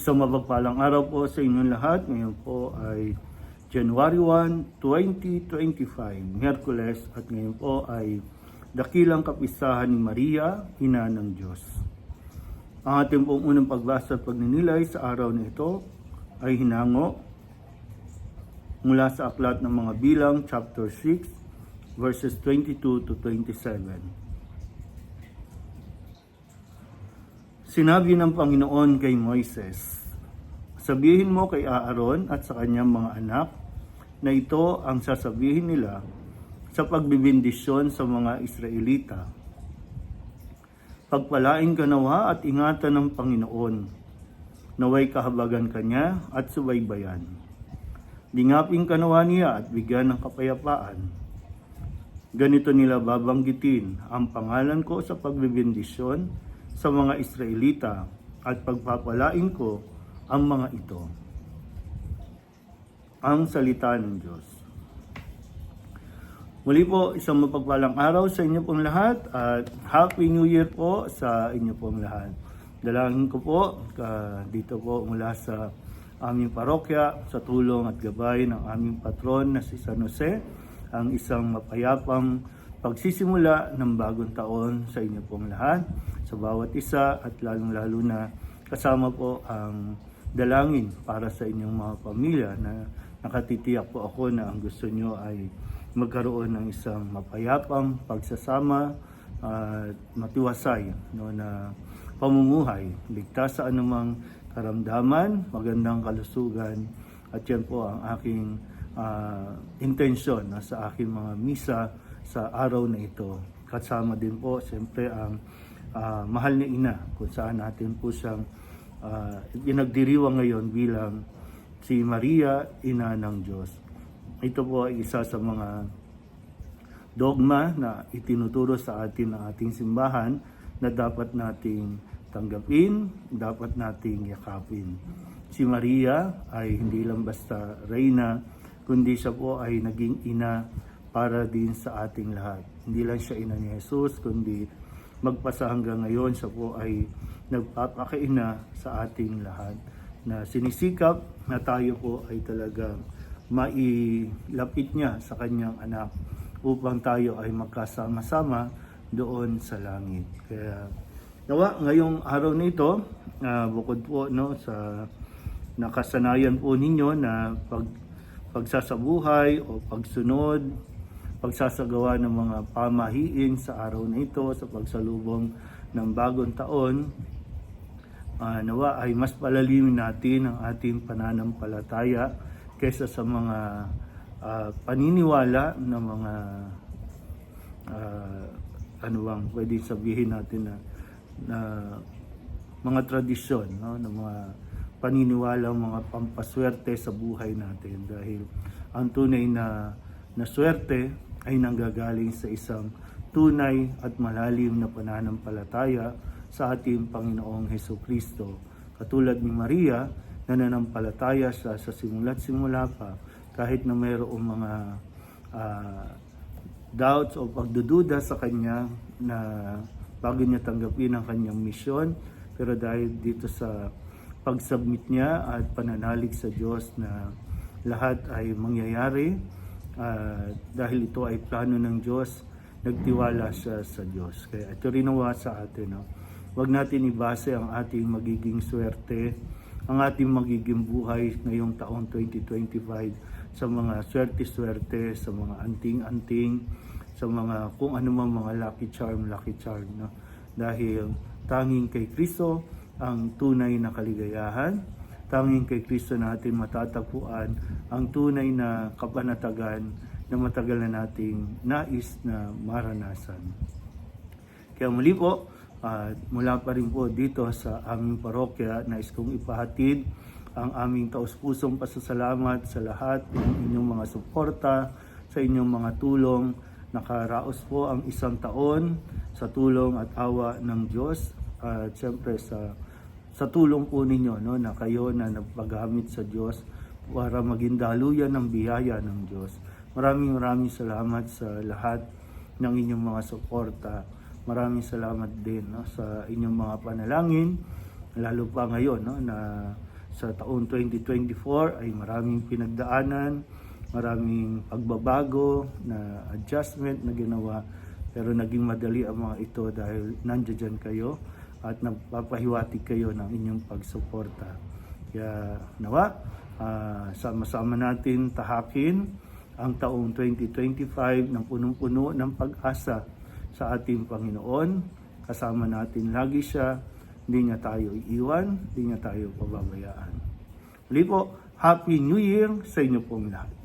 Isang mapagpalang araw po sa inyong lahat. Ngayon po ay January 1, 2025, Miyerkules at ngayon po ay dakilang kapistahan ni Maria, Ina ng Diyos. Ang ating pong unang pagbasa at pagninilay sa araw na ito ay hinango mula sa aklat ng mga bilang chapter 6 verses 22 to 27. Sinabi ng Panginoon kay Moises, Sabihin mo kay Aaron at sa kanyang mga anak na ito ang sasabihin nila sa pagbibindisyon sa mga Israelita. Pagpalain ka nawa at ingatan ng Panginoon, naway kahabagan kanya at subaybayan. Dingapin ka nawa niya at bigyan ng kapayapaan. Ganito nila babanggitin ang pangalan ko sa pagbibindisyon sa mga Israelita at pagpapalain ko ang mga ito. Ang salita ng Diyos. Muli po, isang mapagpalang araw sa inyo pong lahat at Happy New Year po sa inyo pong lahat. Dalangin ko po ka dito po mula sa aming parokya sa tulong at gabay ng aming patron na si San Jose ang isang mapayapang pagsisimula ng bagong taon sa inyo pong lahat, sa bawat isa at lalong-lalo na kasama po ang dalangin para sa inyong mga pamilya na nakatitiyak po ako na ang gusto nyo ay magkaroon ng isang mapayapang pagsasama at matiwasay no, na pamumuhay, ligtas sa anumang karamdaman, magandang kalusugan at yan po ang aking ah, intensyon no, sa aking mga misa sa araw na ito. Kasama din po siyempre ang ah, mahal ni ina kung saan natin po siyang uh, pinagdiriwang ngayon bilang si Maria, ina ng Diyos. Ito po ay isa sa mga dogma na itinuturo sa atin ng ating simbahan na dapat nating tanggapin, dapat nating yakapin. Si Maria ay hindi lang basta reyna, kundi siya po ay naging ina para din sa ating lahat. Hindi lang siya ina ni Jesus, kundi magpasa hanggang ngayon siya po ay nagpapakaina sa ating lahat na sinisikap na tayo po ay talagang mailapit niya sa kanyang anak upang tayo ay magkasama-sama doon sa langit. Kaya nawa ngayong araw na ito, ah, bukod po no sa nakasanayan po ninyo na pag pagsasabuhay o pagsunod, pagsasagawa ng mga pamahiin sa araw na ito sa pagsalubong ng bagong taon, Ah, nawa ay mas palalimin natin ang ating pananampalataya kaysa sa mga ah, paniniwala ng mga ah, ano bang pwede sabihin natin na, na mga tradisyon no? Ng mga paniniwala mga pampaswerte sa buhay natin dahil ang tunay na na swerte ay nanggagaling sa isang tunay at malalim na pananampalataya sa ating Panginoong Heso Kristo. Katulad ni Maria, nananampalataya siya sa simula't simula pa kahit na mayroong mga ah, doubts o pagdududa sa kanya na bago niya tanggapin ang kanyang misyon. Pero dahil dito sa pagsubmit niya at pananalig sa Diyos na lahat ay mangyayari ah, dahil ito ay plano ng Diyos, nagtiwala siya sa Diyos. Kaya ito rin nawa sa atin. No? Huwag natin ibase ang ating magiging swerte, ang ating magiging buhay ngayong taong 2025 sa mga swerte-swerte, sa mga anting-anting, sa mga kung ano man mga lucky charm, lucky charm. No? Dahil tanging kay Kristo ang tunay na kaligayahan, tanging kay Kristo natin matatagpuan ang tunay na kapanatagan na matagal na nating nais na maranasan. Kaya muli po, at mula pa rin po dito sa aming parokya, nais kong ipahatid ang aming taus-pusong pasasalamat sa lahat ng inyong mga suporta, sa inyong mga tulong. Nakaraos po ang isang taon sa tulong at awa ng Diyos at siyempre sa sa tulong po ninyo no, na kayo na nagpagamit sa Diyos para maging daluyan ng biyaya ng Diyos. Maraming maraming salamat sa lahat ng inyong mga suporta. Maraming salamat din no, sa inyong mga panalangin, lalo pa ngayon no, na sa taong 2024 ay maraming pinagdaanan, maraming pagbabago na adjustment na ginawa pero naging madali ang mga ito dahil nandiyan kayo at nagpapahiwatig kayo ng inyong pagsuporta. Kaya nawa, ah, sama-sama natin tahakin ang taong 2025 ng punong-puno ng pag-asa sa ating Panginoon. Kasama natin lagi siya, hindi niya tayo iiwan, hindi niya tayo pababayaan. Muli po, Happy New Year sa inyo pong lahat.